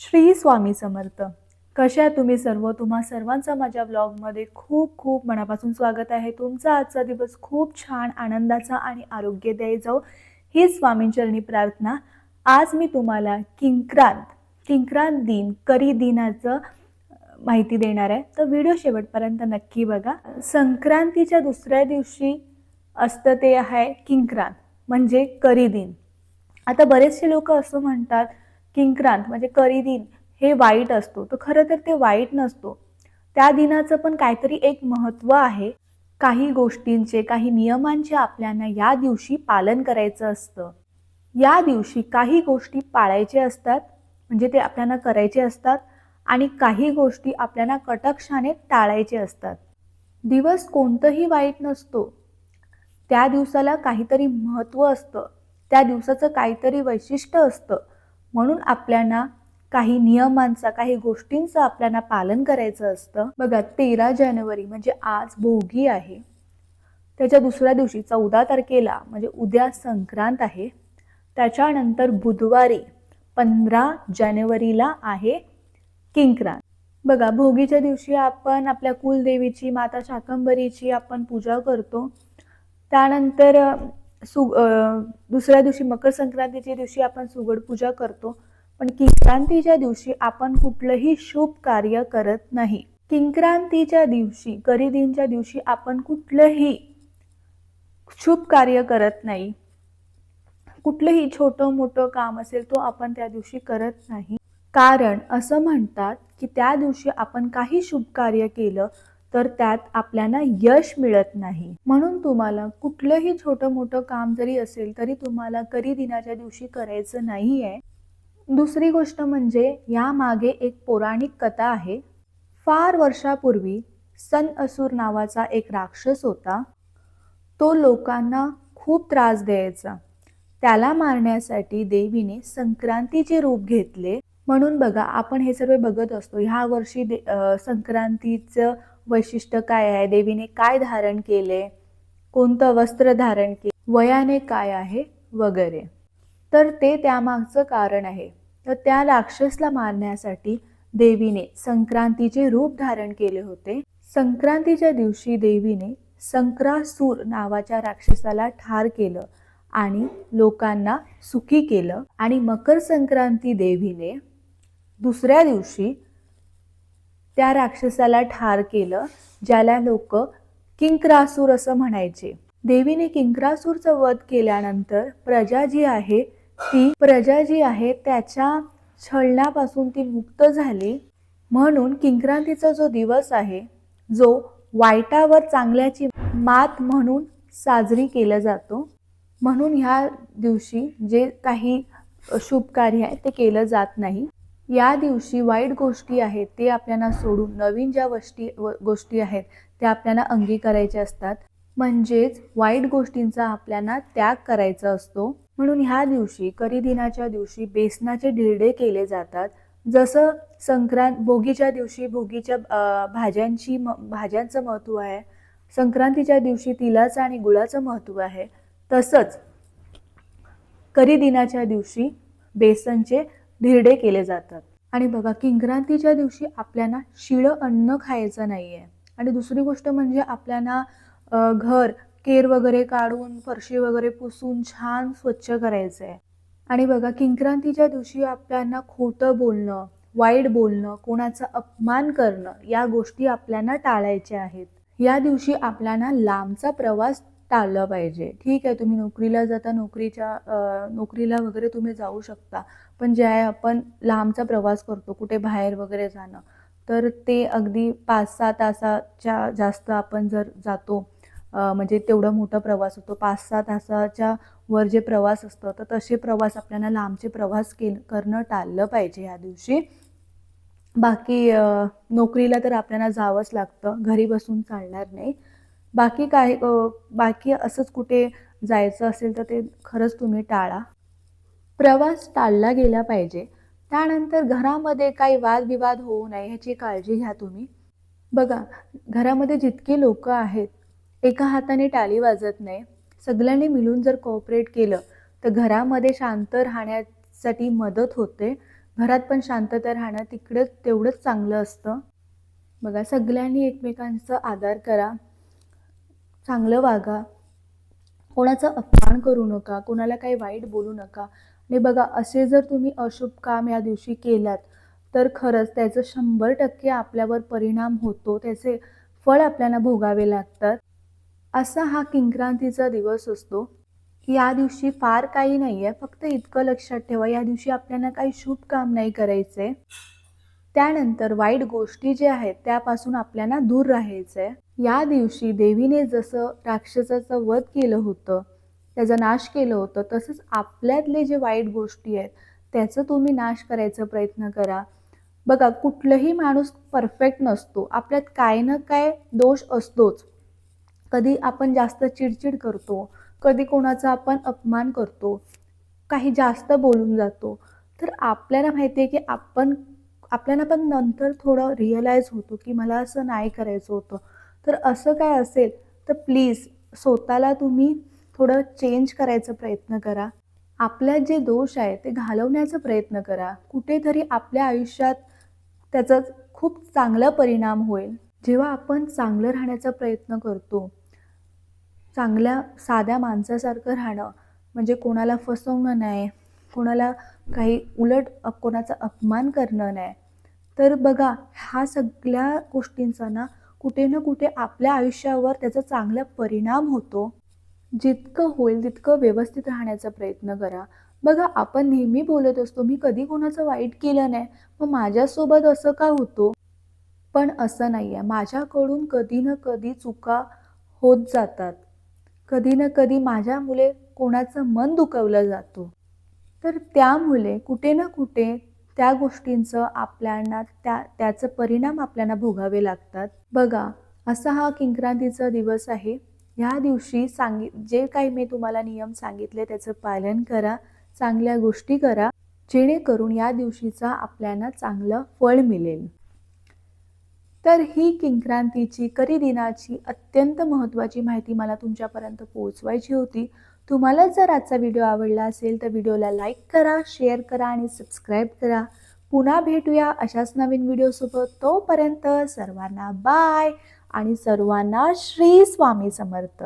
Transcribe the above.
श्री स्वामी समर्थ. कशा तुम्ही सर्व? तुम्हा सर्वांचं माझ्या ब्लॉगमध्ये खूप खूप मनापासून स्वागत आहे. तुमचा आजचा दिवस खूप छान आनंदाचा आणि आरोग्यदायी जाऊ हो. ही स्वामींचरणी प्रार्थना. आज मी तुम्हाला किंक्रांत किंक्रांत दिन करी दिनाचं माहिती देणार आहे. तर व्हिडिओ शेवटपर्यंत नक्की बघा. संक्रांतीच्या दुसऱ्या दिवशी असतं ते आहे किंक्रांत म्हणजे करी दिन. आता बरेचसे लोक असं म्हणतात किंक्रांत म्हणजे करी दिन हे वाईट असतो. तर खरं तर ते वाईट नसतो. त्या दिनाचं पण काहीतरी एक महत्त्व आहे. काही गोष्टींचे काही नियमांचे आपल्याला या दिवशी पालन करायचं असतं. या दिवशी काही गोष्टी पाळायचे असतात म्हणजे ते आपल्याला करायचे असतात आणि काही गोष्टी आपल्याला कटक्षाने टाळायचे असतात. दिवस कोणतंही वाईट नसतो. त्या दिवसाला काहीतरी महत्त्व असतं. त्या दिवसाचं काहीतरी वैशिष्ट्य असतं. म्हणून आपल्याला काही नियमांचा काही गोष्टींचं आपल्याला पालन करायचं असतं. बघा तेरा जानेवारी म्हणजे आज भोगी आहे. त्याच्या दुसऱ्या दिवशी चौदा तारखेला म्हणजे उद्या संक्रांत आहे. त्याच्यानंतर बुधवारी पंधरा जानेवारीला आहे किंक्रांत. बघा भोगीच्या दिवशी आपण आपल्या कुलदेवीची माता शाकंभरीची आपण पूजा करतो. त्यानंतर सु दुसऱ्या दिवशी मकर संक्रांतीच्या दिवशी आपण सुगड पूजा करतो पण किंक्रांतीच्या दिवशी आपण कुठलंही शुभ कार्य करत नाही. किंक्रांतीच्या दिवशी करीदिनच्या दिवशी आपण कुठलंही शुभ कार्य करत नाही. कुठलंही छोटं मोठं काम असेल तो आपण त्या दिवशी करत नाही. कारण असं म्हणतात की त्या दिवशी आपण काही शुभ कार्य केलं तर त्यात आपल्याला यश मिळत नाही. म्हणून तुम्हाला कुठलंही छोटं मोठं काम जरी असेल तरी तुम्हाला करी दिनाच्या दिवशी करायचं नाही आहे दुसरी गोष्ट म्हणजे यामागे एक पौराणिक कथा आहे. फार वर्षापूर्वी सन असुर नावाचा एक राक्षस होता. तो लोकांना खूप त्रास द्यायचा. त्याला मारण्यासाठी देवीने संक्रांतीचे रूप घेतले. म्हणून बघा आपण हे सर्व बघत असतो. ह्या वर्षी दे संक्रांतीचं वैशिष्ट्य काय आहे? देवीने काय धारण केले? कोणतं वस्त्र धारण केले? वयाने काय आहे? वगैरे. तर ते त्यामागचं कारण आहे. तर त्या राक्षसला मारण्यासाठी देवीने संक्रांतीचे रूप धारण केले होते. संक्रांतीच्या दिवशी देवीने संक्रासूर नावाच्या राक्षसाला ठार केलं आणि लोकांना सुखी केलं. आणि मकर संक्रांती देवीने दुसऱ्या दिवशी त्या राक्षसाला ठार केलं ज्याला लोक किंक्रासूर असं म्हणायचे. देवीने किंक्रासूरचा वध केल्यानंतर प्रजा जी आहे ती प्रजा जी आहे त्याच्या छळण्यापासून ती मुक्त झाली. म्हणून किंक्रांतीचा जो दिवस आहे जो वाईटावर चांगल्याची मात म्हणून साजरी केला जातो म्हणून ह्या दिवशी जे काही शुभ कार्य आहे ते केलं जात नाही. या दिवशी वाईट गोष्टी आहेत ते आपल्याला सोडून नवीन ज्या गोष्टी गोष्टी आहेत त्या आपल्याला अंगीकारायच्या असतात. म्हणजेच वाईट गोष्टींचा आपल्याला त्याग करायचा असतो. म्हणून ह्या दिवशी करी दिनाच्या दिवशी बेसनाचे ढिरडे केले जातात. जसं संक्रांत भोगीच्या दिवशी भोगीच्या भाज्यांची म भाज्यांचं महत्त्व आहे. संक्रांतीच्या दिवशी तिलाचं आणि गुळाचं महत्त्व आहे. तसंच करी दिनाच्या दिवशी बेसनचे धिरडे केले जातात. आणि बघा किंक्रांतीच्या दिवशी आपल्याला शिळं अन्न खायचं नाही आहे आणि दुसरी गोष्ट म्हणजे आपल्याला घर केर वगैरे काढून फरशी वगैरे पुसून छान स्वच्छ करायचं आहे आणि बघा किंक्रांतीच्या दिवशी आपल्याला खोटं बोलणं वाईट बोलणं कोणाचा अपमान करणं या गोष्टी आपल्याला टाळायच्या आहेत. या दिवशी आपल्याला लांबचा प्रवास टाळलं पाहिजे. ठीक आहे तुम्ही नोकरीला जाता नोकरीच्या नोकरीला वगैरे तुम्ही जाऊ शकता. पण जे आहे आपण लांबचा प्रवास करतो कुठे बाहेर वगैरे जाणं. तर ते अगदी पाच सहा तासाच्या जास्त आपण जर जातो म्हणजे तेवढा मोठा प्रवास होतो पाच सहा तासाच्या वर जे प्रवास असतं तर तसे प्रवास आपल्याला लांबचे प्रवास के करणं टाळलं पाहिजे ह्या दिवशी. बाकी नोकरीला तर आपल्याला जावंच लागतं घरी बसून चालणार नाही. बाकी काय बाकी असंच कुठे जायचं असेल तर ते खरंच तुम्ही टाळा. प्रवास टाळला गेला पाहिजे. त्यानंतर घरामध्ये काही वादविवाद होऊ नये ह्याची काळजी घ्या तुम्ही. बघा घरामध्ये जितकी लोक आहेत एका हाताने टाळी वाजत नाही. सगळ्यांनी मिळून जर कोऑपरेट केलं तर घरामध्ये शांत राहण्यासाठी मदत होते. घरात पण शांतता राहणं तिकडं तेवढंच चांगलं असतं. बघा सगळ्यांनी एकमेकांचा आदर करा. चांगलं वागा. कोणाचा अपमान करू नका कोणाला काही वाईट बोलू नका. आणि बघा असे जर तुम्ही अशुभ काम या दिवशी केलात तर खरंच त्याचं शंभर टक्के आपल्यावर परिणाम होतो. त्याचे फळ आपल्याला भोगावे लागतात. असा हा किंक्रांतीचा दिवस असतो. या दिवशी फार काही नाही आहे फक्त इतकं लक्षात ठेवा या दिवशी आपल्याला काही शुभ काम नाही करायचे त्यानंतर वाईट गोष्टी ज्या आहेत त्यापासून आपल्याला दूर राहायचं आहे या दिवशी देवीने जसं राक्षसाचं वध केलं होतं त्याचा नाश केलं होतं तसंच आपल्यातले जे वाईट गोष्टी आहेत त्याचं तुम्ही नाश करायचा प्रयत्न करा. बघा कुठलंही माणूस परफेक्ट नसतो. आपल्यात काय ना काय दोष असतोच. कधी आपण जास्त चिडचिड करतो कधी कोणाचा आपण अपमान करतो काही जास्त बोलून जातो. तर आपल्याला माहिती आहे की आपण आपल्याला पण नंतर थोडं रिअलाईज होतो की मला असं नाही करायचं होतं. तर असं काय असेल तर प्लीज स्वतःला तुम्ही थोडं चेंज करायचा प्रयत्न करा. आपल्यात जे दोष आहे ते घालवण्याचा प्रयत्न करा. कुठेतरी आपल्या आयुष्यात त्याचा खूप चांगला परिणाम होईल. जेव्हा आपण चांगलं राहण्याचा प्रयत्न करतो चांगल्या साध्या माणसासारखं राहणं म्हणजे कोणाला फसवणं नाही कोणाला काही उलट अप कोणाचा अपमान करणं नाही. तर बघा ह्या सगळ्या गोष्टींचा ना कुठे ना कुठे आपल्या आयुष्यावर त्याचा चांगला परिणाम होतो. जितकं होईल तितकं व्यवस्थित राहण्याचा प्रयत्न करा. बघा आपण नेहमी बोलत असतो मी कधी कोणाचं वाईट केलं नाही? मग माझ्यासोबत असं का होतो? पण असं नाही आहे माझ्याकडून कधी ना कधी चुका होत जातात. कधी ना कधी माझ्या मुले कोणाचं मन दुखवलं जातो. तर त्यामुळे कुठे ना कुठे त्या गोष्टींचं आपल्याला त्या त्याचं परिणाम आपल्याला भोगावे लागतात. बघा असा हा किंक्रांतीचा दिवस आहे. ह्या दिवशी सांगित जे काही मी तुम्हाला नियम सांगितले त्याचं पालन करा चांगल्या गोष्टी करा जेणेकरून या दिवशीचा आपल्याला चांगलं फळ मिळेल. तर ही किंक्रांतीची करी दिनाची अत्यंत महत्त्वाची माहिती मला तुमच्यापर्यंत पोहोचवायची होती. तुम्हाला जर आजचा व्हिडिओ आवडला असेल तर व्हिडिओला लाईक करा शेअर करा आणि सबस्क्राईब करा. पुन्हा भेटूया अशाच नवीन व्हिडिओसोबत तोपर्यंत सर्वांना बाय आणि सर्वांना श्री स्वामी समर्थ.